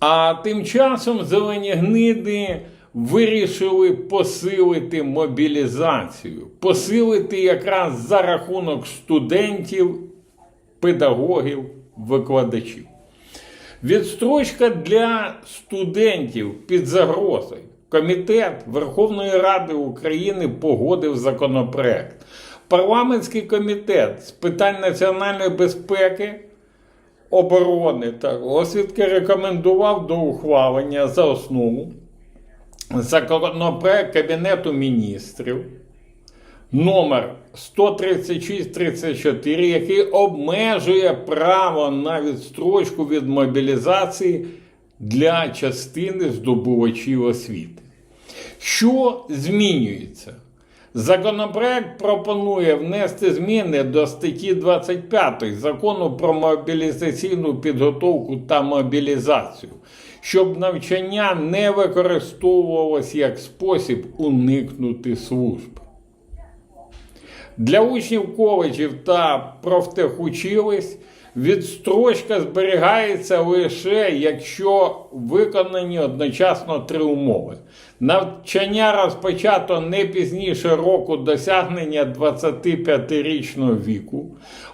А тим часом зелені гниди вирішили посилити мобілізацію, посилити якраз за рахунок студентів, педагогів, викладачів. Відстрочка для студентів під загрозою. Комітет Верховної Ради України погодив законопроект. Парламентський комітет з питань національної безпеки, оборони та розвідки рекомендував до ухвалення за основу законопроект Кабінету міністрів номер 13634, який обмежує право на відстрочку від мобілізації для частини здобувачів освіти. Що змінюється? Законопроект пропонує внести зміни до статті 25 закону про мобілізаційну підготовку та мобілізацію, щоб навчання не використовувалось як спосіб уникнути служби. Для учнів коледжів та профтехучилищ відстрочка зберігається лише якщо виконані одночасно три умови. Навчання розпочато не пізніше року досягнення 25-річного віку.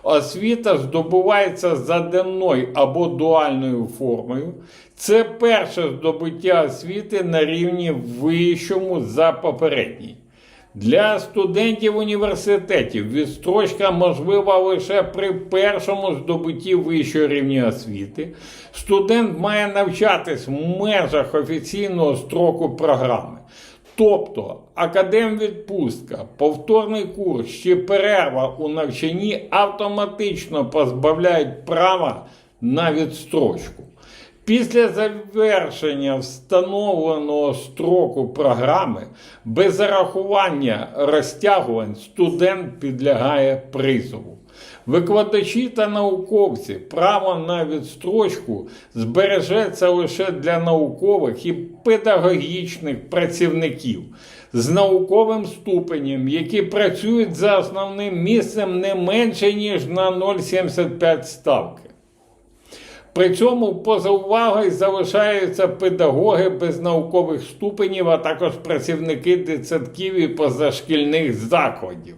Освіта здобувається за денною або дуальною формою. Це перше здобуття освіти на рівні вищому за попередній. Для студентів університетів відстрочка можлива лише при першому здобутті вищого рівня освіти. Студент має навчатись в межах офіційного строку програми. Тобто академвідпустка, повторний курс чи перерва у навчанні автоматично позбавляють права на відстрочку. Після завершення встановленого строку програми без зарахування розтягувань студент підлягає призову. Викладачі та науковці право на відстрочку збережеться лише для наукових і педагогічних працівників з науковим ступенем, які працюють за основним місцем не менше ніж на 0,75 ставки. При цьому поза увагою залишаються педагоги без наукових ступенів, а також працівники дитсадків і позашкільних закладів.